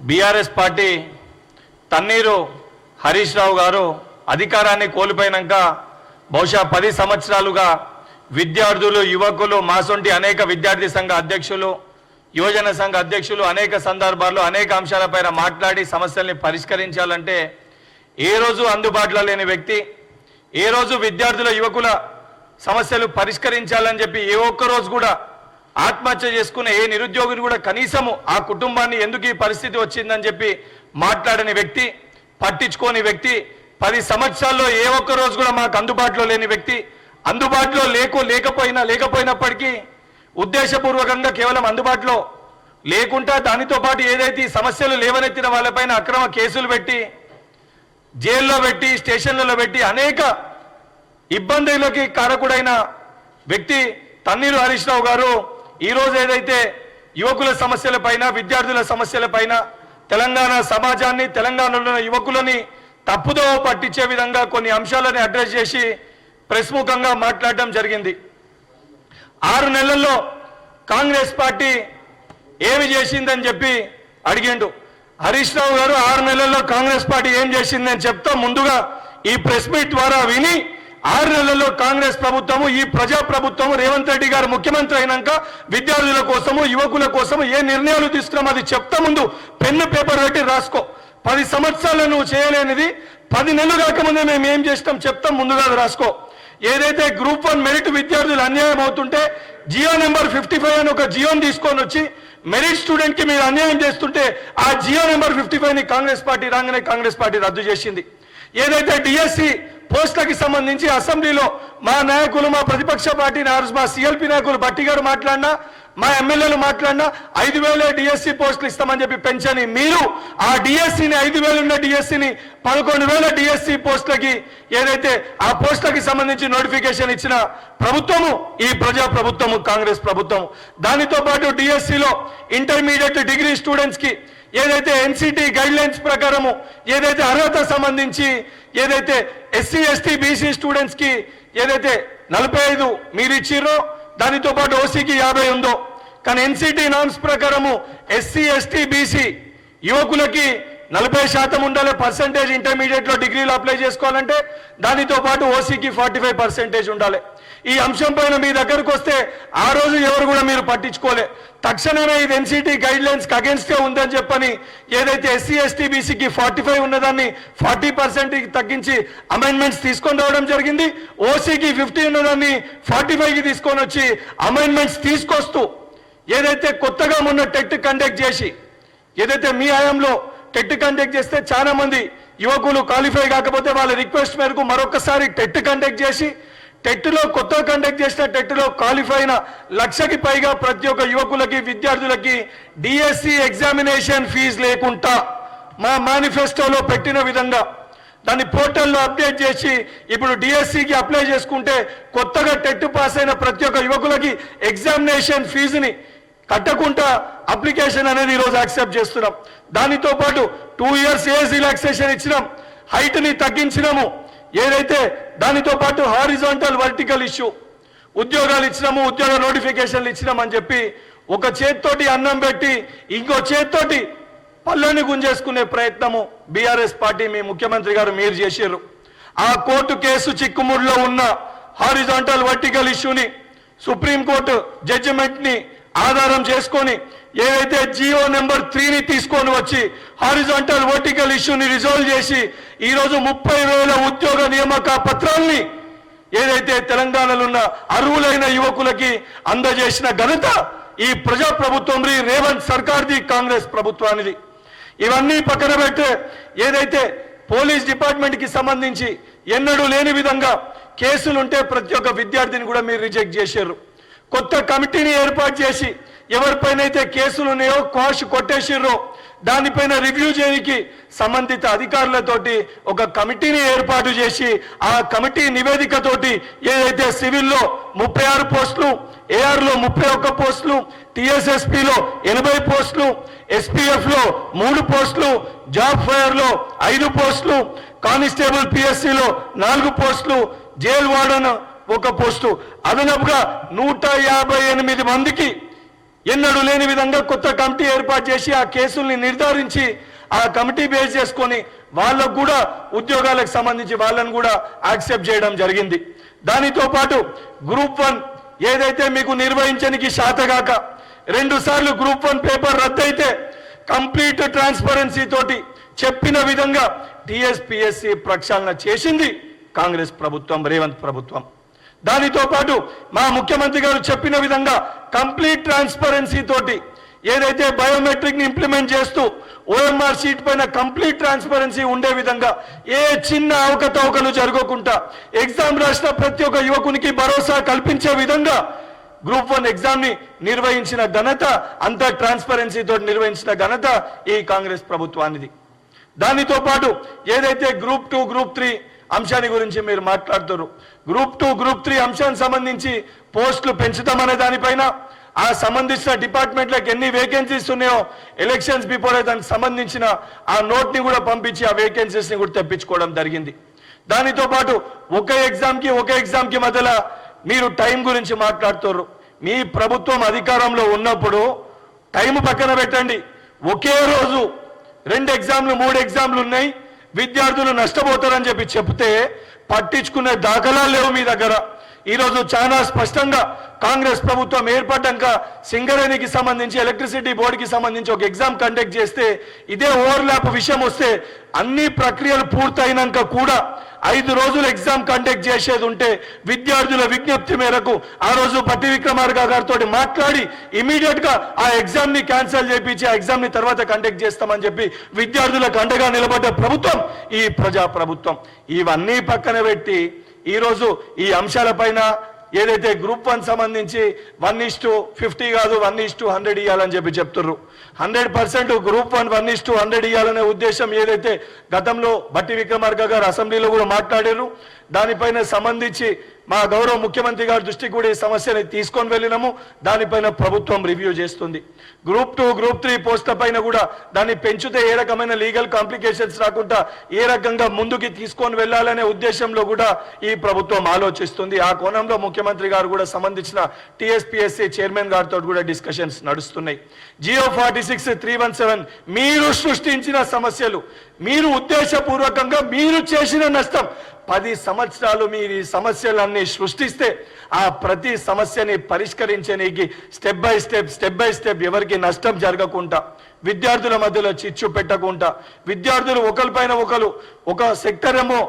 BRS party Thanneeru Harish Rao garu అధికారాన్ని కోల్పోయినాక బహుశా పది సంవత్సరాలుగా విద్యార్థులు యువకులు మాసొంటి అనేక విద్యార్థి సంఘ అధ్యక్షులు యువజన సంఘ అధ్యక్షులు అనేక సందర్భాల్లో అనేక అంశాలపైన మాట్లాడి సమస్యల్ని పరిష్కరించాలంటే ఏ రోజు అందుబాటులో లేని వ్యక్తి ఏ రోజు విద్యార్థుల యువకుల సమస్యలు పరిష్కరించాలని చెప్పి ఏ ఒక్క రోజు కూడా ఆత్మహత్య చేసుకునే ఏ నిరుద్యోగిని కూడా కనీసము ఆ కుటుంబాన్ని ఎందుకు ఈ పరిస్థితి వచ్చిందని చెప్పి మాట్లాడని వ్యక్తి పట్టించుకోని వ్యక్తి పది సంవత్సరాల్లో ఏ ఒక్క రోజు కూడా మాకు అందుబాటులో లేని వ్యక్తి అందుబాటులో లేకు లేకపోయినా లేకపోయినప్పటికీ ఉద్దేశపూర్వకంగా కేవలం అందుబాటులో లేకుండా దానితో పాటు ఏదైతే ఈ సమస్యలు లేవనెత్తిన వాళ్ళపైన అక్రమ కేసులు పెట్టి జైల్లో పెట్టి స్టేషన్లలో పెట్టి అనేక ఇబ్బందులకి కారకుడైన వ్యక్తి తన్నీరు హరీష్ రావు గారు ఈరోజు ఏదైతే యువకుల సమస్యలపైన విద్యార్థుల సమస్యలపైన తెలంగాణ సమాజాన్ని తెలంగాణలో యువకులని తప్పుదోవ పట్టించే విధంగా కొన్ని అంశాలను అడ్రస్ చేసి ప్రెస్ ముఖంగా మాట్లాడడం జరిగింది. ఆరు నెలల్లో కాంగ్రెస్ పార్టీ ఏమి చేసిందని చెప్పి అడిగిండు. హరీష్ రావు గారు ఆరు నెలల్లో కాంగ్రెస్ పార్టీ ఏం చేసిందని చెప్తా ముందుగా ఈ ప్రెస్ మీట్ ద్వారా విని ఆరు నెలల్లో కాంగ్రెస్ ప్రభుత్వము ఈ ప్రజా ప్రభుత్వము రేవంత్ రెడ్డి గారు ముఖ్యమంత్రి అయినాక విద్యార్థుల కోసము యువకుల కోసము ఏ నిర్ణయాలు తీసుకున్నాం అది చెప్తా ముందు పెన్ను పేపర్ పెట్టి రాసుకో. పది సంవత్సరాలు నువ్వు చేయలేనిది పది నెలలు కాకముందే మేము ఏం చేస్తాం చెప్తాం ముందుగా రాసుకో. ఏదైతే గ్రూప్ వన్ మెరిట్ విద్యార్థులు అన్యాయం అవుతుంటే జియో నెంబర్ ఫిఫ్టీ ఫైవ్ అని ఒక జియోని తీసుకొని వచ్చి మెరిట్ స్టూడెంట్కి మీరు అన్యాయం చేస్తుంటే ఆ జియో నెంబర్ ఫిఫ్టీ ఫైవ్ని కాంగ్రెస్ పార్టీ రాగానే కాంగ్రెస్ పార్టీ రద్దు చేసింది. ఏదైతే డిఎస్సి పోస్టులకి సంబంధించి అసెంబ్లీలో మా నాయకులు మా ప్రతిపక్ష పార్టీ మా సిఎల్పి నాయకులు బట్టి గారు మాట్లాడినా మా ఎమ్మెల్యేలు మాట్లాడినా ఐదు వేలే డిఎస్సి పోస్టులు ఇస్తామని చెప్పి పెంచని మీరు ఆ డిఎస్సిని ఐదు వేలు ఉన్న డిఎస్సిని పదకొండు వేల డిఎస్సి పోస్టులకి ఏదైతే ఆ పోస్టులకి సంబంధించి నోటిఫికేషన్ ఇచ్చిన ప్రభుత్వము ఈ ప్రజా ప్రభుత్వము కాంగ్రెస్ ప్రభుత్వం దానితో పాటు డిఎస్సిలో ఇంటర్మీడియట్ డిగ్రీ స్టూడెంట్స్కి ఏదైతే ఎన్సిటి గైడ్ లైన్స్ ప్రకారము ఏదైతే అర్హత సంబంధించి ఏదైతే ఎస్సీ ఎస్టీ బీసీ స్టూడెంట్స్కి ఏదైతే నలభై ఐదు మీరు ఇచ్చిర్రో దానితో పాటు ఓసీకి యాభై ఉందో కానీ ఎన్సిటి నామ్స్ ప్రకారము ఎస్సీ ఎస్టీ బీసీ యువకులకి నలభై శాతం ఉండాలి పర్సంటేజ్ ఇంటర్మీడియట్లో డిగ్రీలు అప్లై చేసుకోవాలంటే దానితో పాటు ఓసీకి ఫార్టీ ఫైవ్ పర్సెంటేజ్ ఉండాలి. ఈ అంశం పైన మీ దగ్గరకు వస్తే ఆ రోజు ఎవరు కూడా మీరు పట్టించుకోలే. తక్షణమే ఇది ఎన్సిటీ గైడ్ లైన్స్ అగేన్స్ట్ ఉందని చెప్పని ఏదైతే ఎస్సీ ఎస్టీ బీసీకి ఫార్టీ ఫైవ్ ఉన్నదాన్ని ఫార్టీ పర్సెంట్ తగ్గించి అమెండ్మెంట్స్ తీసుకొని రావడం జరిగింది. ఓసీకి ఫిఫ్టీ ఉన్నదాన్ని ఫార్టీ ఫైవ్కి తీసుకొని వచ్చి అమెండ్మెంట్స్ తీసుకొస్తూ ఏదైతే కొత్తగా మొన్న టెట్ కండక్ట్ చేసి ఏదైతే మీ హయాంలో టెట్ కండక్ట్ చేస్తే చాలా మంది యువకులు క్వాలిఫై కాకపోతే వాళ్ళ రిక్వెస్ట్ మేరకు మరొకసారి టెట్ కండక్ట్ చేసి టెట్లో కొత్తగా కండక్ట్ చేసిన టెట్లో క్వాలిఫై అయిన లక్షకి పైగా ప్రతి ఒక్క యువకులకి విద్యార్థులకి డిఎస్సి ఎగ్జామినేషన్ ఫీజు లేకుండా మా మేనిఫెస్టోలో పెట్టిన విధంగా దాన్ని పోర్టల్లో అప్డేట్ చేసి ఇప్పుడు డిఎస్సికి అప్లై చేసుకుంటే కొత్తగా టెట్ పాస్ అయిన ప్రతి ఒక్క యువకులకి ఎగ్జామినేషన్ ఫీజుని కట్టకుండా అప్లికేషన్ అనేది ఈరోజు యాక్సెప్ట్ చేస్తున్నాం. దానితో పాటు టూ ఇయర్స్ ఏజ్ రిలాక్సేషన్ ఇచ్చినాం. హైట్ని తగ్గించినాము. ఏదైతే దానితో పాటు హారిజాంటల్ వర్టికల్ ఇష్యూ ఉద్యోగాలు ఇచ్చినాము ఉద్యోగ నోటిఫికేషన్లు ఇచ్చినామని చెప్పి ఒక చేత్తోటి అన్నం పెట్టి ఇంకో చేత్తోటి పళ్ళని గుంజేసుకునే ప్రయత్నము బీఆర్ఎస్ పార్టీ మీ ముఖ్యమంత్రి గారు మీరు చేశారు ఆ కోర్టు కేసు చిక్కుముడిలో ఉన్న హారిజాంటల్ వర్టికల్ ఇష్యూని సుప్రీంకోర్టు జడ్జిమెంట్ని ఆధారం చేసుకొని ఏదైతే జియో నెంబర్ త్రీని తీసుకొని వచ్చి హారిజాంటల్ వర్టికల్ ఇష్యూని రిజాల్వ్ చేసి ఈరోజు ముప్పై వేల ఉద్యోగ నియామక పత్రాల్ని ఏదైతే తెలంగాణలో ఉన్న అర్హులైన యువకులకి అందజేసిన ఘనత ఈ ప్రజా ప్రభుత్వం రేవంత్ సర్కార్ది కాంగ్రెస్ ప్రభుత్వానిది. ఇవన్నీ పక్కన పెడితే ఏదైతే పోలీస్ డిపార్ట్మెంట్కి సంబంధించి ఎన్నడూ లేని విధంగా కేసులుంటే ప్రతి ఒక్క విద్యార్థిని కూడా మీరు రిజెక్ట్ చేశారు. కొత్త కమిటీని ఏర్పాటు చేసి ఎవరిపైన అయితే కేసులు ఉన్నాయో క్వాష్ కొట్టేసిర్రో దానిపైన రివ్యూ చేయడానికి సంబంధిత అధికారులతోటి ఒక కమిటీని ఏర్పాటు చేసి ఆ కమిటీ నివేదికతోటి ఏదైతే సివిల్లో ముప్పై ఆరు పోస్టులు ఏఆర్లో ముప్పై ఒక్క పోస్టులు టీఎస్ఎస్పిలో ఎనభై పోస్టులు ఎస్పీఎఫ్లో మూడు పోస్టులు జాబ్ ఫైర్లో ఐదు పోస్టులు కానిస్టేబుల్ పిఎస్సిలో నాలుగు పోస్టులు జైల్ వార్డన్ ఒక పోస్టు. అదనపుగా నూట యాభై ఎనిమిది మందికి ఎన్నడూ లేని విధంగా కొత్త కమిటీ ఏర్పాటు చేసి ఆ కేసుల్ని నిర్ధారించి ఆ కమిటీ బేస్ చేసుకొని వాళ్ళకు కూడా ఉద్యోగాలకు సంబంధించి వాళ్ళని కూడా యాక్సెప్ట్ చేయడం జరిగింది. దానితో పాటు గ్రూప్ వన్ ఏదైతే మీకు నిర్వహించడానికి శాతగాక రెండు సార్లు గ్రూప్ వన్ పేపర్ రద్దయితే కంప్లీట్ ట్రాన్స్పరెన్సీ తోటి చెప్పిన విధంగా టిఎస్పిఎస్సి ప్రక్షాళన చేసింది కాంగ్రెస్ ప్రభుత్వం రేవంత్ ప్రభుత్వం. దానితో పాటు మా ముఖ్యమంత్రి గారు చెప్పిన విధంగా కంప్లీట్ ట్రాన్స్పరెన్సీ తోటి ఏదైతే బయోమెట్రిక్ని ఇంప్లిమెంట్ చేస్తూ ఓఎంఆర్ షీట్ పైన కంప్లీట్ ట్రాన్స్పరెన్సీ ఉండే విధంగా ఏ చిన్న అవకతవకలు జరగకుండా ఎగ్జామ్ రాసిన ప్రతి ఒక్క యువకునికి భరోసా కల్పించే విధంగా గ్రూప్ వన్ ఎగ్జామ్ని నిర్వహించిన ఘనత అంత ట్రాన్స్పరెన్సీతో నిర్వహించిన ఘనత ఈ కాంగ్రెస్ ప్రభుత్వానిది. దానితో పాటు ఏదైతే గ్రూప్ టూ గ్రూప్ త్రీ అంశాన్ని గురించి మీరు మాట్లాడుతారు. గ్రూప్ టూ గ్రూప్ త్రీ అంశానికి సంబంధించి పోస్టులు పెంచుతామనే దానిపైన ఆ సంబంధించిన డిపార్ట్మెంట్లకు ఎన్ని వేకెన్సీస్ ఉన్నాయో ఎలక్షన్స్ బిఫోర్ దానికి సంబంధించిన ఆ నోట్ని కూడా పంపించి ఆ వేకెన్సీస్ని కూడా తెప్పించుకోవడం జరిగింది. దానితో పాటు ఒక ఎగ్జామ్కి ఒక ఎగ్జామ్కి మధ్యలో మీరు టైం గురించి మాట్లాడుతారు మీ ప్రభుత్వం అధికారంలో ఉన్నప్పుడు టైం పక్కన పెట్టండి. ఒకే రోజు రెండు ఎగ్జామ్లు మూడు ఎగ్జామ్లు ఉన్నాయి. విద్యార్థులు నష్టపోతారని చెప్పి చెప్తే పట్టించుకునే దాఖలాలు లేవు మీ దగ్గర. ఈరోజు చాలా స్పష్టంగా కాంగ్రెస్ ప్రభుత్వం ఏర్పడ్డాక సింగరేణికి సంబంధించి ఎలక్ట్రిసిటీ బోర్డుకి సంబంధించి ఒక ఎగ్జామ్ కండక్ట్ చేస్తే ఇదే ఓవర్లాప్ విషయం వస్తే అన్ని ప్రక్రియలు పూర్తయినాక కూడా ఐదు రోజులు ఎగ్జామ్ కండక్ట్ చేసేది ఉంటే విద్యార్థుల విజ్ఞప్తి మేరకు ఆ రోజు పట్టి విక్రమార్క గారితో మాట్లాడి ఇమీడియట్గా ఆ ఎగ్జామ్ని క్యాన్సిల్ చేపించి ఆ ఎగ్జామ్ని తర్వాత కండక్ట్ చేస్తామని చెప్పి విద్యార్థులకు అండగా నిలబడ్డ ప్రభుత్వం ఈ ప్రజా ప్రభుత్వం ఇవన్నీ పక్కన పెట్టి ఈరోజు ఈ అంశాలపైన ఏదైతే గ్రూప్ వన్ సంబంధించి వన్ ఈస్ టు ఫిఫ్టీ కాదు వన్ ఈస్ టు హండ్రెడ్ ఇవ్వాలని చెప్పి చెప్తుర్రు. Hundred percent group one one is to hundred ఇవ్వాలనే ఉద్దేశం ఏదైతే గతంలో బట్టి విక్రమార్క గారు అసెంబ్లీలో కూడా మాట్లాడారు దానిపైన సంబంధించి మా గౌరవ ముఖ్యమంత్రి గారి దృష్టికి కూడా ఈ సమస్యని తీసుకొని వెళ్ళినాము. దానిపైన ప్రభుత్వం రివ్యూ చేస్తుంది. గ్రూప్ టూ గ్రూప్ త్రీ పోస్టుల పైన కూడా దాన్ని పెంచితే ఏ రకమైన లీగల్ కాంప్లికేషన్స్ రాకుండా ఏ రకంగా ముందుకి తీసుకొని వెళ్ళాలనే ఉద్దేశంలో కూడా ఈ ప్రభుత్వం ఆలోచిస్తుంది. ఆ కోణంలో ముఖ్యమంత్రి గారు కూడా సంబంధించిన టీఎస్పీఎస్సీ చైర్మన్ గారితో కూడా డిస్కషన్స్ నడుస్తున్నాయి. GO forty six three one seven మీరు సృష్టించిన సమస్యలు మీరు ఉద్దేశపూర్వకంగా మీరు చేసిన నష్టం పది సంవత్సరాలు మీరు ఈ సమస్యలన్నీ సృష్టిస్తే ఆ ప్రతి సమస్యని పరిష్కరించడానికి step by step step by step ఎవరికి నష్టం జరగకుండా విద్యార్థుల మధ్యలో చిచ్చు పెట్టకుండా విద్యార్థులు ఒకరిపైన ఒకరు ఒక సెక్టర్ ఏమో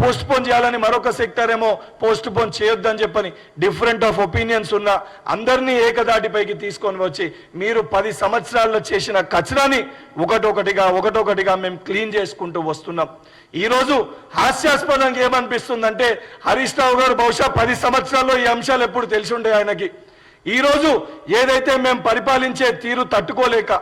పోస్ట్ పోన్ చేయాలని మరొక సెక్టర్ ఏమో పోస్ట్ పోన్ చేయొద్దని చెప్పని డిఫరెంట్ ఆఫ్ ఒపీనియన్స్ ఉన్న అందరినీ ఏకదాటిపైకి తీసుకొని వచ్చి మీరు పది సంవత్సరాల్లో చేసిన కచరాని ఒకటొకటిగా ఒకటొకటిగా మేము క్లీన్ చేసుకుంటూ వస్తున్నాం. ఈరోజు హాస్యాస్పదంగా ఏమనిపిస్తుందంటే హరీష్ రావు గారు బహుశా పది సంవత్సరాల్లో ఈ అంశాలు ఎప్పుడు తెలిసి ఉండే ఆయనకి. ఈరోజు ఏదైతే మేము పరిపాలించే తీరు తట్టుకోలేక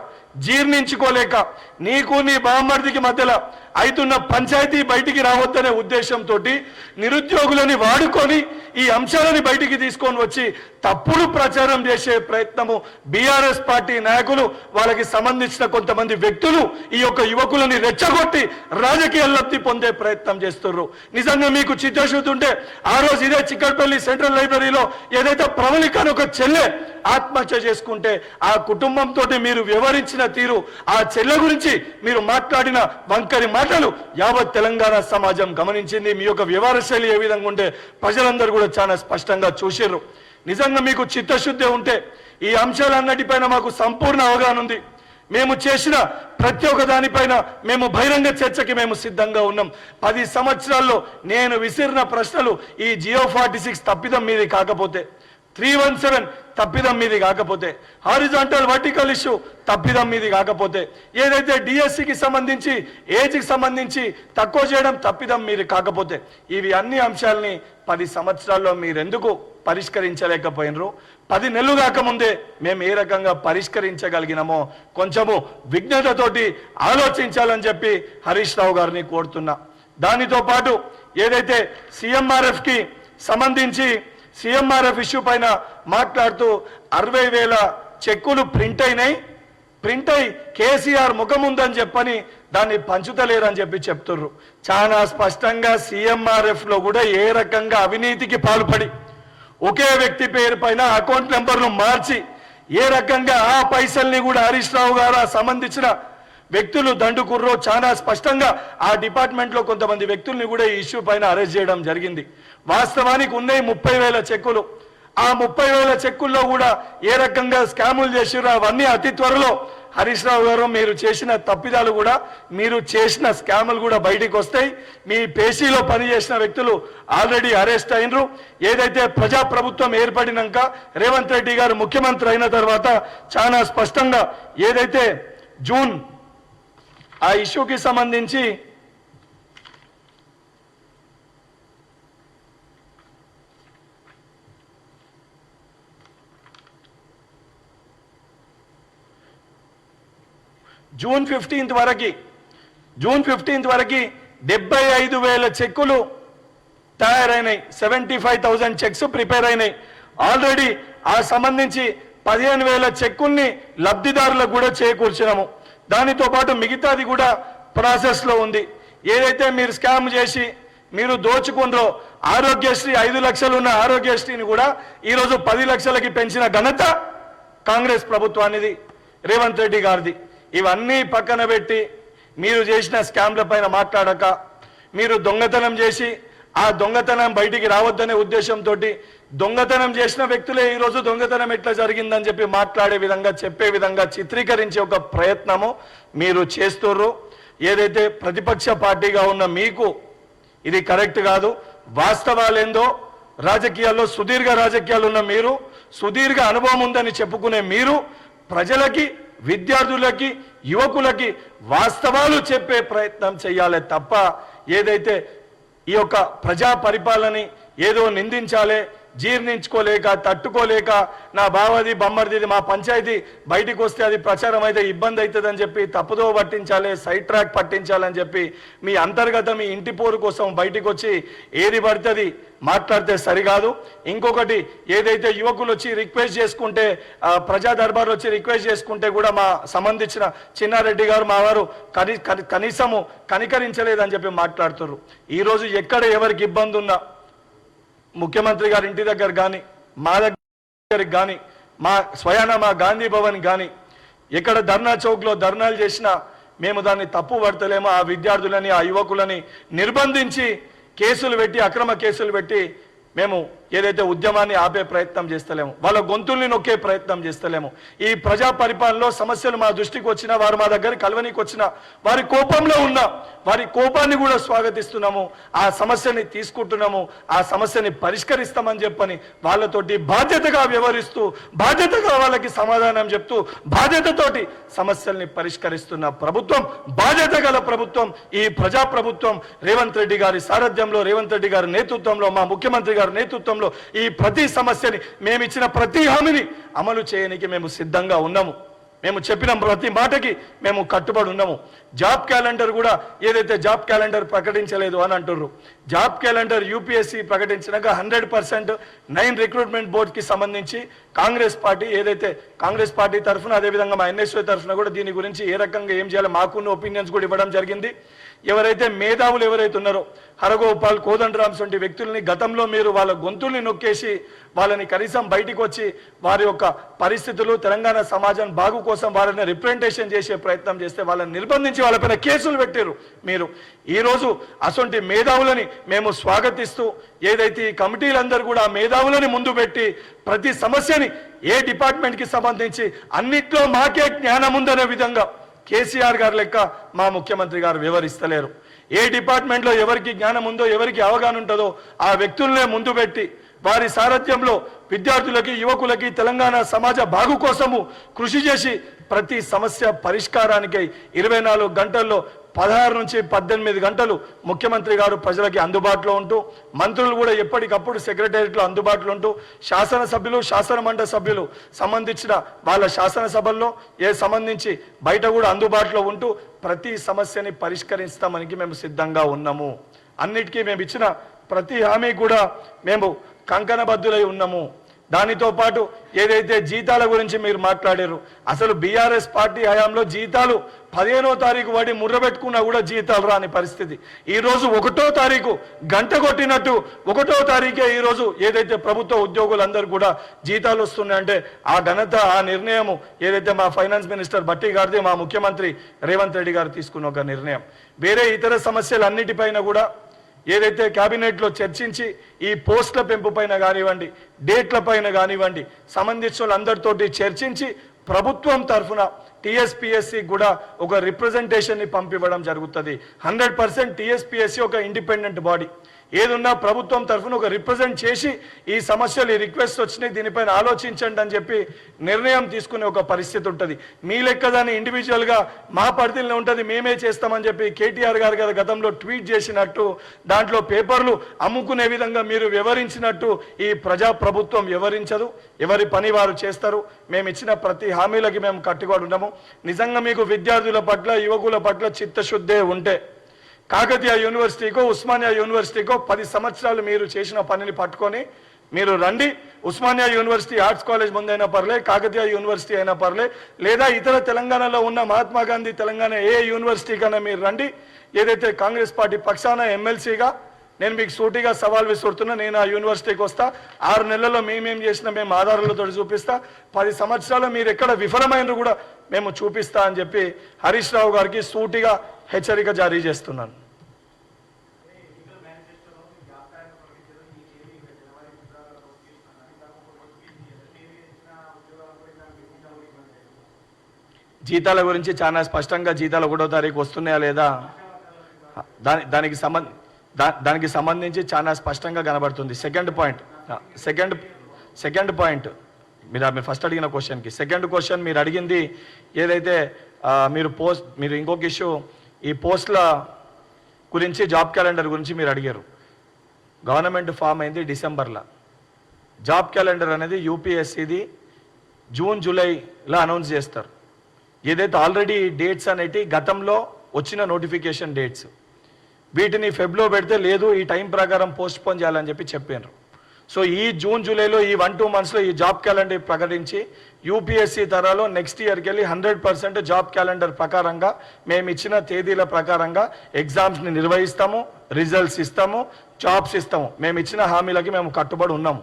జీర్ణించుకోలేక నీకు నీ బామ్మర్దికి మధ్యలో అయితున్న పంచాయతీ బయటికి రావద్దనే ఉద్దేశంతో నిరుద్యోగులని వాడుకొని ఈ అంశాలని బయటికి తీసుకొని వచ్చి తప్పుడు ప్రచారం చేసే ప్రయత్నము బీఆర్ఎస్ పార్టీ నాయకులు వాళ్ళకి సంబంధించిన కొంతమంది వ్యక్తులు ఈ యొక్క యువకులని రెచ్చగొట్టి రాజకీయ లబ్ధి పొందే ప్రయత్నం చేస్తున్నారు నిజంగా మీకు చిత్తశుద్ధి ఉంటే ఆ రోజు ఇదే చిక్కడపల్లి సెంట్రల్ లైబ్రరీలో ఏదైతే ప్రవళిక అని ఒక చెల్లె ఆత్మహత్య చేసుకుంటే ఆ కుటుంబంతో మీరు వివరించిన తీరు ఆ చెల్లె గురించి మీరు మాట్లాడిన వంకరి మాటలు. యావత్ తెలంగాణ సమాజం గమనించింది. మీ యొక్క వ్యవహార శైలి ఏ విధంగా ఉంటే ప్రజలందరూ కూడా చాలా స్పష్టంగా చూసారు నిజంగా మీకు చిత్తశుద్ధి ఉంటే ఈ అంశాలన్నిటిపైన మాకు సంపూర్ణ అవగాహన ఉంది. మేము చేసిన ప్రతి ఒక్క దానిపైన మేము బహిరంగ చర్చకి మేము సిద్ధంగా ఉన్నాం. పది సంవత్సరాల్లో నేను విసిరిన ప్రశ్నలు ఈ జియో ఫార్టీ సిక్స్ తప్పిదం మీది కాకపోతే త్రీ వన్ సెవెన్ తప్పిదం మీది కాకపోతే. హారిజాంటల్ వర్టికల్ ఇష్యూ తప్పిదం మీది కాకపోతే. ఏదైతే డిఎస్సికి సంబంధించి ఏజ్కి సంబంధించి తక్కువ చేయడం తప్పిదం మీది కాకపోతే. ఇవి అన్ని అంశాలని పది సంవత్సరాల్లో మీరెందుకు పరిష్కరించలేకపోయినరు? పది నెలలు కాకముందే మేము ఏ రకంగా పరిష్కరించగలిగినామో కొంచెము విఘ్నతతోటి ఆలోచించాలని చెప్పి హరీష్ రావు గారిని కోరుతున్నా. దానితో పాటు ఏదైతే సిఎంఆర్ఎఫ్కి సంబంధించి సిఎంఆర్ఎఫ్ ఇష్యూ పైన మాట్లాడుతూ అరవై వేల చెక్కులు ప్రింట్ అయినాయి. ప్రింట్ అయి కేసీఆర్ ముఖం ఉందని చెప్పని దాన్ని పంచుతలేరని చెప్పి చెప్తుర్రు. చాలా స్పష్టంగా సిఎంఆర్ఎఫ్లో కూడా ఏ రకంగా అవినీతికి పాల్పడి ఒకే వ్యక్తి పేరు పైన అకౌంట్ నెంబర్ను మార్చి ఏ రకంగా ఆ పైసల్ని కూడా హరీష్ రావు గారు సంబంధించిన వ్యక్తులు దండుకుర్రో చాలా స్పష్టంగా ఆ డిపార్ట్మెంట్లో కొంతమంది వ్యక్తుల్ని కూడా ఈ ఇష్యూ పైన అరెస్ట్ చేయడం జరిగింది. వాస్తవానికి ఉన్నాయి ముప్పై వేల చెక్కులు. ఆ ముప్పై వేల చెక్కుల్లో కూడా ఏ రకంగా స్కాములు చేసిరో అవన్నీ అతి త్వరలో హరీష్ రావు గారు మీరు చేసిన తప్పిదాలు కూడా మీరు చేసిన స్కాములు కూడా బయటికి వస్తాయి. మీ పేషీలో పనిచేసిన వ్యక్తులు ఆల్రెడీ అరెస్ట్ అయినరు. ఏదైతే ప్రజాప్రభుత్వం ఏర్పడినాక రేవంత్ రెడ్డి గారు ముఖ్యమంత్రి అయిన తర్వాత చాలా స్పష్టంగా ఏదైతే జూన్ ఆ ఇష్యూకి సంబంధించి జూన్ ఫిఫ్టీన్త్ వరకు జూన్ ఫిఫ్టీన్త్ వరకు డెబ్బై ఐదు వేల చెక్కులు తయారైనాయి. Seventy five thousand cheques prepare అయినాయి. ఆల్రెడీ ఆ సంబంధించి పదిహేను వేల చెక్కుల్ని లబ్ధిదారులకు కూడా చేకూర్చినాము. దానితో పాటు మిగతాది కూడా ప్రాసెస్లో ఉంది. ఏదైతే మీరు స్కామ్ చేసి మీరు దోచుకుండ్రో ఆరోగ్యశ్రీ ఐదు లక్షలు ఉన్న ఆరోగ్యశ్రీని కూడా ఈరోజు పది లక్షలకి పెంచిన ఘనత కాంగ్రెస్ ప్రభుత్వానిది రేవంత్ రెడ్డి గారిది. ఇవన్నీ పక్కన పెట్టి మీరు చేసిన స్కామ్ల పైన మాట్లాడక మీరు దొంగతనం చేసి ఆ దొంగతనం బయటికి రావద్దనే ఉద్దేశంతో దొంగతనం చేసిన వ్యక్తులే ఈరోజు దొంగతనం ఎట్లా జరిగిందని చెప్పి మాట్లాడే విధంగా చెప్పే విధంగా చిత్రీకరించే ఒక ప్రయత్నము మీరు చేస్తుర్రు. ఏదైతే ప్రతిపక్ష పార్టీగా ఉన్న మీకు ఇది కరెక్ట్ కాదు. వాస్తవాలేందో రాజకీయాల్లో సుదీర్ఘ రాజకీయాలు ఉన్న మీరు సుదీర్ఘ అనుభవం ఉందని చెప్పుకునే మీరు ప్రజలకి విద్యార్థులకి యువకులకి వాస్తవాలు చెప్పే ప్రయత్నం చేయాలి తప్ప ఏదైతే ఈ యొక్క ప్రజా పరిపాలనని ఏదో నిందించాలి జీర్ణించుకోలేక తట్టుకోలేక నా బావది బొమ్మరిది మా పంచాయతీ బయటికి వస్తే అది ప్రచారం అయితే ఇబ్బంది అవుతుందని చెప్పి తప్పుదో పట్టించాలి సైడ్ ట్రాక్ పట్టించాలని చెప్పి మీ అంతర్గత మీ ఇంటి పోరు కోసం బయటికి వచ్చి ఏది పడుతుంది మాట్లాడితే సరికాదు. ఇంకొకటి ఏదైతే యువకులు వచ్చి రిక్వెస్ట్ చేసుకుంటే ప్రజా దర్బార్ వచ్చి రిక్వెస్ట్ చేసుకుంటే కూడా మా సంబంధించిన చిన్నారెడ్డి గారు మా వారు కని- కనీసము కనికరించలేదని చెప్పి మాట్లాడుతున్నారు ఈరోజు ఎక్కడ ఎవరికి ఇబ్బంది ఉన్నా ముఖ్యమంత్రి గారి ఇంటి దగ్గర కానీ మా దగ్గరికి కానీ మా స్వయాన మా గాంధీ భవన్ కానీ ఎక్కడ ధర్నా చౌక్లో ధర్నాలు చేసినా మేము దాన్ని తప్పు పడతలేమో. ఆ విద్యార్థులని ఆ యువకులని నిర్బంధించి కేసులు పెట్టి అక్రమ కేసులు పెట్టి మేము ఏదైతే ఉద్యమాన్ని ఆపే ప్రయత్నం చేస్తలేము వాళ్ళ గొంతుల్ని నొక్కే ప్రయత్నం చేస్తలేము ఈ ప్రజా పరిపాలనలో సమస్యలు మా దృష్టికి వచ్చిన వారు మా దగ్గర కలవనీకి వచ్చిన వారి కోపంలో ఉన్న వారి కోపాన్ని కూడా స్వాగతిస్తున్నాము ఆ సమస్యని తీసుకుంటున్నాము ఆ సమస్యని పరిష్కరిస్తామని చెప్పని వాళ్ళతోటి బాధ్యతగా వ్యవహరిస్తూ బాధ్యతగా వాళ్ళకి సమాధానం చెప్తూ బాధ్యతతోటి సమస్యల్ని పరిష్కరిస్తున్న ప్రభుత్వం బాధ్యత గల ప్రభుత్వం ఈ ప్రజా ప్రభుత్వం రేవంత్ రెడ్డి గారి సారథ్యంలో రేవంత్ రెడ్డి గారి నేతృత్వంలో మా ముఖ్యమంత్రి గారి నేతృత్వం నేతృత్వంలో ఈ ప్రతి సమస్యని మేము ఇచ్చిన ప్రతి హామీని అమలు చేయడానికి మేము సిద్ధంగా ఉన్నాము. మేము చెప్పిన ప్రతి మాటకి మేము కట్టుబడి ఉన్నాము. జాబ్ క్యాలెండర్ కూడా ఏదైతే జాబ్ క్యాలెండర్ ప్రకటించలేదు అని అంటుర్రు జాబ్ క్యాలెండర్ యూపీఎస్సీ ప్రకటించినాక హండ్రెడ్ పర్సెంట్ నైన్ రిక్రూట్మెంట్ బోర్డ్కి సంబంధించి కాంగ్రెస్ పార్టీ ఏదైతే కాంగ్రెస్ పార్టీ తరఫున అదేవిధంగా మా ఎన్ఎస్ఓ తరఫున కూడా దీని గురించి ఏ రకంగా ఏం చేయాలో మాకున్న ఒపీనియన్స్ కూడా ఇవ్వడం జరిగింది. ఎవరైతే మేధావులు ఎవరైతే ఉన్నారో హరగోపాల్ కోదండరామ్స్ వంటి వ్యక్తుల్ని గతంలో మీరు వాళ్ళ గొంతుల్ని నొక్కేసి వాళ్ళని కనీసం బయటికి వచ్చి వారి యొక్క పరిస్థితులు తెలంగాణ సమాజం బాగు కోసం వాళ్ళని రిప్రజెంటేషన్ చేసే ప్రయత్నం చేస్తే వాళ్ళని నిర్బంధించి వాళ్ళపైన కేసులు పెట్టారు మీరు. ఈరోజు అసొంటి మేధావులని మేము స్వాగతిస్తూ ఏదైతే ఈ కమిటీలందరూ కూడా మేధావులని ముందు పెట్టి ప్రతి సమస్యని ఏ డిపార్ట్మెంట్కి సంబంధించి అన్నిట్లో మాకే జ్ఞానం ఉందనే విధంగా కేసీఆర్ గారు లెక్క మా ముఖ్యమంత్రి గారు వివరిస్తలేరు. ఏ డిపార్ట్మెంట్లో ఎవరికి జ్ఞానం ఉందో ఎవరికి అవగాహన ఉంటుందో ఆ వ్యక్తులనే ముందు పెట్టి వారి సారథ్యంలో విద్యార్థులకి యువకులకి తెలంగాణ సమాజ బాగు కోసము కృషి చేసి ప్రతి సమస్య పరిష్కారానికై ఇరవై నాలుగు గంటల్లో పదహారు నుంచి పద్దెనిమిది గంటలు ముఖ్యమంత్రి గారు ప్రజలకి అందుబాటులో ఉంటూ మంత్రులు కూడా ఎప్పటికప్పుడు సెక్రటేరియట్లో అందుబాటులో ఉంటూ శాసనసభ్యులు శాసనమండలి సభ్యులు సంబంధించిన వాళ్ళ శాసనసభల్లో ఏ సంబంధించి బయట కూడా అందుబాటులో ఉంటూ ప్రతి సమస్యని పరిష్కరిస్తామనికి మేము సిద్ధంగా ఉన్నాము. అన్నిటికీ మేము ఇచ్చిన ప్రతి హామీ కూడా మేము కంకణబద్ధులై ఉన్నాము. దానితో పాటు ఏదైతే జీతాల గురించి మీరు మాట్లాడారు అసలు బీఆర్ఎస్ పార్టీ హయాంలో జీతాలు పదిహేనో తారీఖు వాడి ముర్రబెట్టుకున్నా కూడా జీతాలు రాని పరిస్థితి. ఈ రోజు ఒకటో తారీఖు గంట కొట్టినట్టు ఒకటో తారీఖే ఈరోజు ఏదైతే ప్రభుత్వ ఉద్యోగులందరూ కూడా జీతాలు వస్తున్నాయంటే ఆ ఘనత ఆ నిర్ణయము ఏదైతే మా ఫైనాన్స్ మినిస్టర్ బట్టి గారిది మా ముఖ్యమంత్రి రేవంత్ రెడ్డి గారు తీసుకున్న ఒక నిర్ణయం. వేరే ఇతర సమస్యలు అన్నిటిపైన కూడా ఏదైతే కేబినెట్లో చర్చించి ఈ పోస్టుల పెంపు పైన కానివ్వండి డేట్ల పైన కానివ్వండి సంబంధించిన వాళ్ళందరితోటి చర్చించి ప్రభుత్వం తరఫున టీఎస్పిఎస్సి కూడా ఒక రిప్రజెంటేషన్ని పంపివ్వడం జరుగుతుంది. హండ్రెడ్ పర్సెంట్ టీఎస్పిఎస్సి ఒక ఇండిపెండెంట్ బాడీ. ఏదున్నా ప్రభుత్వం తరఫున ఒక రిప్రజెంట్ చేసి ఈ సమస్యలు ఈ రిక్వెస్ట్ వచ్చినాయి దీనిపైన ఆలోచించండి అని చెప్పి నిర్ణయం తీసుకునే ఒక పరిస్థితి ఉంటుంది. మీ లెక్క దాన్ని ఇండివిజువల్గా మా పరిధిలో ఉంటుంది మేమే చేస్తామని చెప్పి కేటీఆర్ గారు కదా గతంలో ట్వీట్ చేసినట్టు దాంట్లో పేపర్లు అమ్ముకునే విధంగా మీరు వివరించినట్టు ఈ ప్రజా ప్రభుత్వం వివరించదు. ఎవరి పని వారు చేస్తారు. మేము ఇచ్చిన ప్రతి హామీలకి మేము కట్టుబడి ఉన్నాము నిజంగా మీకు విద్యార్థుల పట్ల యువకుల పట్ల చిత్తశుద్ధే ఉంటే కాకతీయ యూనివర్సిటీకో ఉస్మానియా యూనివర్సిటీకో పది సంవత్సరాలు మీరు చేసిన పనిని పట్టుకొని మీరు రండి. ఉస్మానియా యూనివర్సిటీ ఆర్ట్స్ కాలేజ్ ముందైనా పర్లే కాకతీయ యూనివర్సిటీ అయినా పర్లే లేదా ఇతర తెలంగాణలో ఉన్న మహాత్మా గాంధీ తెలంగాణ ఏ యూనివర్సిటీకైనా మీరు రండి. ఏదైతే కాంగ్రెస్ పార్టీ పక్షాన ఎమ్మెల్సీగా నేను మీకు సూటిగా సవాల్ విసురుతున్నా నేను ఆ యూనివర్సిటీకి వస్తా. ఆరు నెలల్లో మేమేం చేసినా మేము ఆధారాలతో చూపిస్తా. పది సంవత్సరాలు మీరు ఎక్కడ విఫలమైన కూడా మేము చూపిస్తా అని చెప్పి హరీష్ రావు గారికి సూటిగా హెచ్చరిక జారీ చేస్తున్నాను. జీతాల గురించి చాలా స్పష్టంగా జీతాలు ఒకటో తారీఖు వస్తున్నాయా లేదా? దాని దానికి సంబంధ దానికి సంబంధించి చాలా స్పష్టంగా కనబడుతుంది. Second point second second point మీరు మీరు ఫస్ట్ అడిగిన క్వశ్చన్కి. సెకండ్ క్వశ్చన్ మీరు అడిగింది ఏదైతే మీరు పోస్ట్ మీరు ఇంకొక ఇష్యూ ఈ పోస్ట్ల గురించి జాబ్ క్యాలెండర్ గురించి మీరు అడిగారు. గవర్నమెంట్ ఫామ్ అయింది డిసెంబర్లో. జాబ్ క్యాలెండర్ అనేది యూపీఎస్సీది జూన్ జూలైలో అనౌన్స్ చేస్తారు. ఏదైతే ఆల్రెడీ డేట్స్ అనేటి గతంలో వచ్చిన నోటిఫికేషన్ డేట్స్ వీటిని ఫెబ్లో పెడితే లేదు ఈ టైం ప్రకారం పోస్ట్ పోన్ చేయాలని చెప్పి చెప్పారు సో ఈ జూన్ జూలైలో ఈ వన్ టూ మంత్స్లో ఈ జాబ్ క్యాలెండర్ ప్రకటించి యూపీఎస్సీ తరాలో నెక్స్ట్ ఇయర్కి వెళ్ళి హండ్రెడ్ పర్సెంట్ జాబ్ క్యాలెండర్ ప్రకారంగా మేము ఇచ్చిన తేదీల ప్రకారంగా ఎగ్జామ్స్ని నిర్వహిస్తాము రిజల్ట్స్ ఇస్తాము జాబ్స్ ఇస్తాము. మేము ఇచ్చిన హామీలకి మేము కట్టుబడి ఉన్నాము.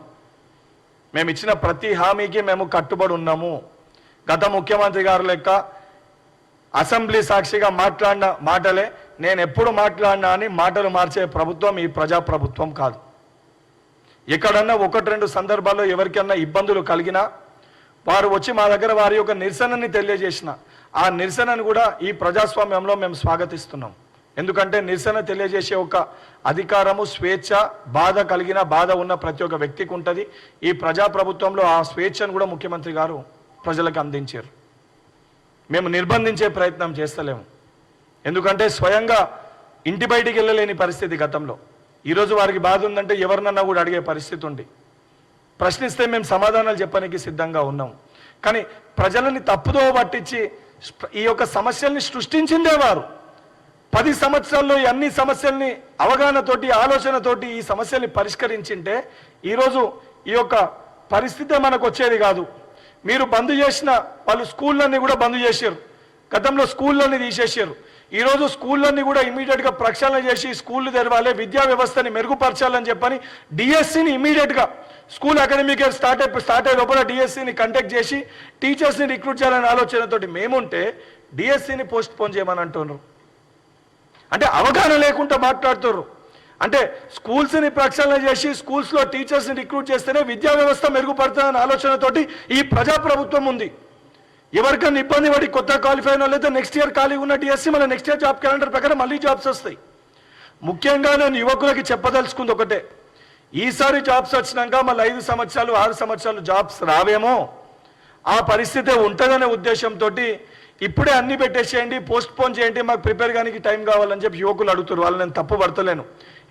మేము ఇచ్చిన ప్రతి హామీకి మేము కట్టుబడి ఉన్నాము. గత ముఖ్యమంత్రి గారు లెక్క అసెంబ్లీ సాక్షిగా మాట్లాడిన మాటలే. నేను ఎప్పుడు మాట్లాడినా అని మాటలు మార్చే ప్రభుత్వం ఈ ప్రజా ప్రభుత్వం కాదు. ఎక్కడన్నా ఒకటి రెండు సందర్భాల్లో ఎవరికన్నా ఇబ్బందులు కలిగినా వారు వచ్చి మా దగ్గర వారి యొక్క నిరసనని తెలియజేసిన. ఆ నిరసనను కూడా ఈ ప్రజాస్వామ్యంలో మేము స్వాగతిస్తున్నాం. ఎందుకంటే నిరసన తెలియజేసే ఒక అధికారము స్వేచ్ఛ బాధ కలిగిన బాధ ఉన్న ప్రతి ఒక్క వ్యక్తికి ఉంటుంది. ఈ ప్రజాప్రభుత్వంలో ఆ స్వేచ్ఛను కూడా ముఖ్యమంత్రి గారు ప్రజలకు అందించారు. మేము నిర్బంధించే ప్రయత్నం చేస్తలేము. ఎందుకంటే స్వయంగా ఇంటి బయటికి వెళ్ళలేని పరిస్థితి గతంలో. ఈరోజు వారికి బాధ ఉందంటే ఎవరినన్నా కూడా అడిగే పరిస్థితి ఉంది. ప్రశ్నిస్తే మేము సమాధానాలు చెప్పడానికి సిద్ధంగా ఉన్నాం. కానీ ప్రజలని తప్పుదో పట్టించి ఈ యొక్క సమస్యల్ని సృష్టించిందే వారు. పది సంవత్సరాల్లో ఈ అన్ని సమస్యల్ని అవగాహనతోటి ఆలోచనతోటి ఈ సమస్యల్ని పరిష్కరించింటే ఈరోజు ఈ యొక్క పరిస్థితే మనకు వచ్చేది కాదు. మీరు బంద్ చేసిన వాళ్ళు స్కూళ్ళన్నీ కూడా బంద్ చేశారు. గతంలో స్కూళ్ళన్నీ తీసేసారు ఈరోజు స్కూళ్ళన్నీ కూడా ఇమీడియట్గా ప్రక్షాళన చేసి స్కూళ్ళు తెరవాలి విద్యా వ్యవస్థని మెరుగుపరచాలని చెప్పని డిఎస్సిని ఇమీడియట్గా స్కూల్ అకాడమిక్ ఇయర్ స్టార్ట్ అయి స్టార్ట్ అయ్యే లోపల డిఎస్సిని కండక్ట్ చేసి టీచర్స్ని రిక్రూట్ చేయాలనే ఆలోచనతోటి మేముంటే డిఎస్సిని పోస్ట్ పోన్ చేయమని అంటున్నారు. అంటే అవగాహన లేకుండా మాట్లాడుతున్నారు అంటే స్కూల్స్ని ప్రక్షాళన చేసి స్కూల్స్లో టీచర్స్ని రిక్రూట్ చేస్తేనే విద్యా వ్యవస్థ మెరుగుపడుతుందనే ఆలోచనతోటి ఈ ప్రజాప్రభుత్వం ఉంది. ఎవరికైనా ఇబ్బంది పడి కొత్త క్వాలిఫై అయిన వాళ్ళైతే నెక్స్ట్ ఇయర్ ఖాళీ ఉన్న డిఎస్సి మళ్ళీ నెక్స్ట్ ఇయర్ జాబ్ క్యాలెండర్ ప్రకారం మళ్ళీ జాబ్స్ వస్తాయి. ముఖ్యంగా నేను యువకులకి చెప్పదలుచుకుంది ఒకటే. ఈసారి జాబ్స్ వచ్చినాక మళ్ళీ ఐదు సంవత్సరాలు ఆరు సంవత్సరాలు జాబ్స్ రావేమో? ఆ పరిస్థితే ఉంటుందనే ఉద్దేశంతో ఇప్పుడే అన్ని పెట్టేసేయండి పోస్ట్ పోన్ చేయండి మాకు ప్రిపేర్ కానీ టైం కావాలని చెప్పి యువకులు అడుగుతారు వాళ్ళు నేను తప్పు పడతలేను.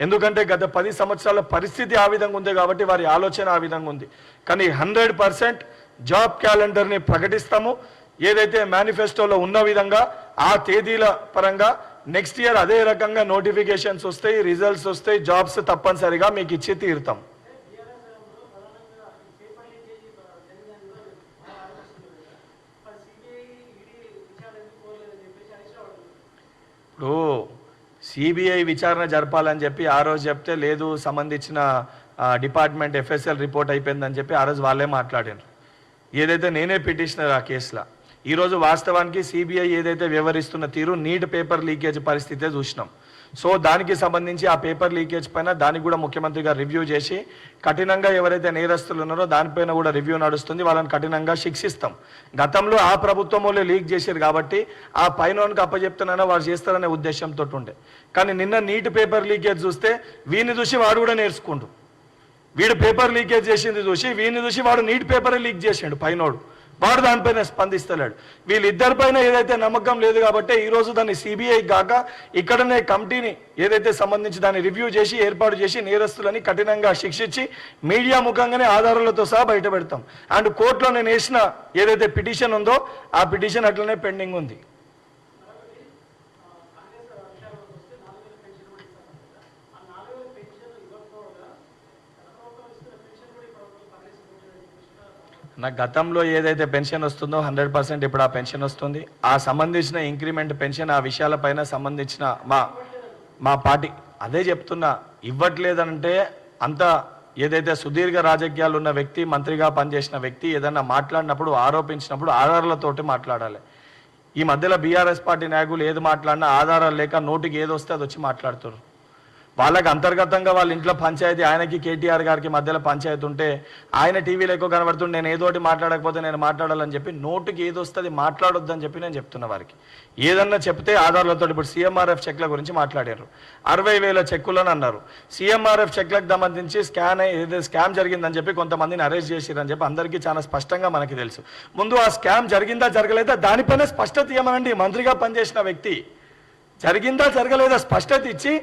ఎందుకంటే గత పది సంవత్సరాల పరిస్థితి ఆ విధంగా ఉంది కాబట్టి వారి ఆలోచన ఆ విధంగా ఉంది. కానీ హండ్రెడ్ పర్సెంట్ జాబ్ క్యాలెండర్ని ప్రకటిస్తాము. ఏదైతే మేనిఫెస్టోలో ఉన్న విధంగా ఆ తేదీల పరంగా నెక్స్ట్ ఇయర్ అదే రకంగా నోటిఫికేషన్స్ వస్తాయి రిజల్ట్స్ వస్తాయి జాబ్స్ తప్పనిసరిగా మీకు ఇచ్చి తీరుతాం. ఇప్పుడు సిబిఐ విచారణ జరపాలని చెప్పి ఆ రోజు చెప్తే లేదు సంబంధించిన డిపార్ట్మెంట్ ఎఫ్ఎస్ఎల్ రిపోర్ట్ అయిపోయిందని చెప్పి ఆ రోజు వాళ్ళే మాట్లాడారు ఏదైతే నేనే పిటిషనర్ ఆ కేసులో ఈరోజు వాస్తవానికి సిబిఐ ఏదైతే వ్యవహరిస్తున్న తీరు నీట్ పేపర్ లీకేజ్ పరిస్థితే చూసినాం. సో దానికి సంబంధించి ఆ పేపర్ లీకేజ్ పైన దానికి కూడా ముఖ్యమంత్రి గారు రివ్యూ చేసి కఠినంగా ఎవరైతే నేరస్తులు ఉన్నారో దానిపైన కూడా రివ్యూ నడుస్తుంది వాళ్ళని కఠినంగా శిక్షిస్తాం. గతంలో ఆ ప్రభుత్వం వాళ్ళు లీక్ చేశారు కాబట్టి ఆ పైన అప్పచెప్తున్నానో వాళ్ళు చేస్తారనే ఉద్దేశంతో ఉండే. కానీ నిన్న నీట్ పేపర్ లీకేజ్ చూస్తే వీని చూసి వాడు కూడా నేర్చుకుంటు వీడు పేపర్ లీకేజ్ చేసింది చూసి వీడిని చూసి వాడు నీట్ పేపర్ లీక్ చేసిండు పైనోడు. వాడు దానిపైన స్పందిస్తలేడు. వీళ్ళిద్దరిపైన ఏదైతే నమ్మకం లేదు కాబట్టి ఈరోజు దాన్ని సిబిఐ కాక ఇక్కడనే కమిటీని ఏదైతే సంబంధించి దాన్ని రివ్యూ చేసి ఏర్పాటు చేసి నేరస్తులని కఠినంగా శిక్షించి మీడియా ముఖంగానే ఆధారాలతో సహా బయట పెడతాం అండ్ కోర్టులో నేను వేసిన ఏదైతే పిటిషన్ ఉందో ఆ పిటిషన్ అట్లనే పెండింగ్ ఉంది. నా గతంలో ఏదైతే పెన్షన్ వస్తుందో హండ్రెడ్ పర్సెంట్ ఇప్పుడు ఆ పెన్షన్ వస్తుంది. ఆ సంబంధించిన ఇంక్రిమెంట్ పెన్షన్ ఆ విషయాలపైన సంబంధించిన మా మా పార్టీ అదే చెప్తున్నా. ఇవ్వట్లేదంటే అంత ఏదైతే సుదీర్ఘ రాజకీయాలు ఉన్న వ్యక్తి మంత్రిగా పనిచేసిన వ్యక్తి ఏదన్నా మాట్లాడినప్పుడు ఆరోపించినప్పుడు ఆధారాలతోటి మాట్లాడాలి. ఈ మధ్యలో బీఆర్ఎస్ పార్టీ నాయకులు ఏది మాట్లాడినా ఆధారాలు లేక నోటికి ఏది వస్తే అది వచ్చి మాట్లాడుతున్నారు వాళ్ళకి అంతర్గతంగా వాళ్ళ ఇంట్లో పంచాయతీ ఆయనకి కేటీఆర్ గారికి మధ్యలో పంచాయతీ ఉంటే ఆయన టీవీలో ఎక్కువ కనబడుతుంటే నేను ఏదోటి మాట్లాడకపోతే నేను మాట్లాడాలని చెప్పి నోటుకి ఏది వస్తుంది మాట్లాడొద్దని చెప్పి నేను చెప్తున్న వారికి. ఏదన్నా చెప్తే ఆధారాలతో ఇప్పుడు సీఎంఆర్ఎఫ్ చెక్ల గురించి మాట్లాడారు. అరవై వేల చెక్కులను అన్నారు. సీఎంఆర్ఎఫ్ చెక్లకు సంబంధించి స్కాన్ ఏదో స్కామ్ జరిగిందని చెప్పి కొంతమందిని అరెస్ట్ చేసిరని చెప్పి అందరికీ చాలా స్పష్టంగా మనకి తెలుసు. ముందు ఆ స్కామ్ జరిగిందా జరగలేదా? దానిపైన స్పష్టత ఇవ్వమనండి. మంత్రిగా పనిచేసిన వ్యక్తి. జరిగిందా జరగలేదా స్పష్టత ఇచ్చి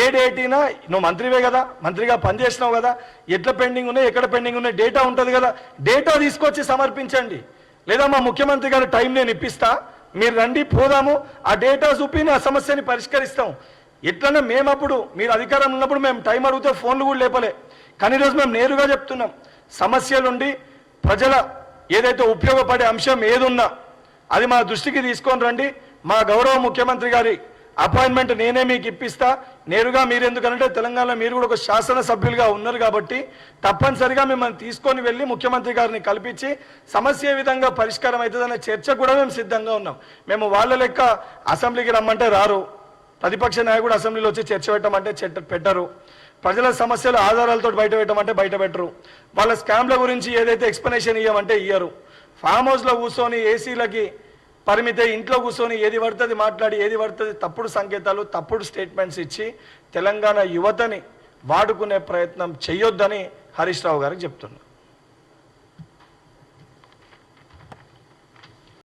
ఏ డేటినా నువ్వు మంత్రివే కదా మంత్రిగా పనిచేసినావు కదా ఎట్లా పెండింగ్ ఉన్నాయి ఎక్కడ పెండింగ్ ఉన్నాయి డేటా ఉంటుంది కదా డేటా తీసుకొచ్చి సమర్పించండి. లేదా మా ముఖ్యమంత్రి గారి టైం నేను ఇప్పిస్తా మీరు రండి పోదాము ఆ డేటా చూపి ఆ సమస్యని పరిష్కరిస్తాం. ఎట్లన్నా మేమప్పుడు మీరు అధికారం ఉన్నప్పుడు మేము టైం అడిగితే ఫోన్లు కూడా లేపలే. కానీ ఈరోజు మేము నేరుగా చెప్తున్నాం సమస్యలుండి ప్రజల ఏదైతే ఉపయోగపడే అంశం ఏదున్నా అది మా దృష్టికి తీసుకొని రండి. మా గౌరవ ముఖ్యమంత్రి గారి అపాయింట్మెంట్ నేనే మీకు ఇప్పిస్తా. నేరుగా మీరు ఎందుకంటే తెలంగాణలో మీరు కూడా ఒక శాసనసభ్యులుగా ఉన్నారు కాబట్టి తప్పనిసరిగా మిమ్మల్ని తీసుకొని వెళ్ళి ముఖ్యమంత్రి గారిని కల్పించి సమస్య ఏ విధంగా పరిష్కారం అవుతుందనే చర్చ కూడా మేము సిద్ధంగా ఉన్నాం. మేము వాళ్ళ లెక్క అసెంబ్లీకి రమ్మంటే రారు. ప్రతిపక్ష నాయకుడు అసెంబ్లీలో వచ్చి చర్చ పెట్టమంటే చెట్ట పెట్టరు. ప్రజల సమస్యలు ఆధారాలతో బయట పెట్టమంటే బయట పెట్టరు. వాళ్ళ స్కామ్ల గురించి ఏదైతే ఎక్స్ప్లెనేషన్ ఇవ్వమంటే ఇయ్యరు. ఫామ్ హౌస్లో కూర్చొని ఏసీలకి పరిమితే ఇంట్లో కూర్చొని ఏది పడుతుంది మాట్లాడి ఏది పడుతుంది తప్పుడు సంకేతాలు తప్పుడు స్టేట్మెంట్స్ ఇచ్చి తెలంగాణ యువతని వాడుకునే ప్రయత్నం చేయొద్దని హరీష్ రావు గారికి చెప్తున్నారు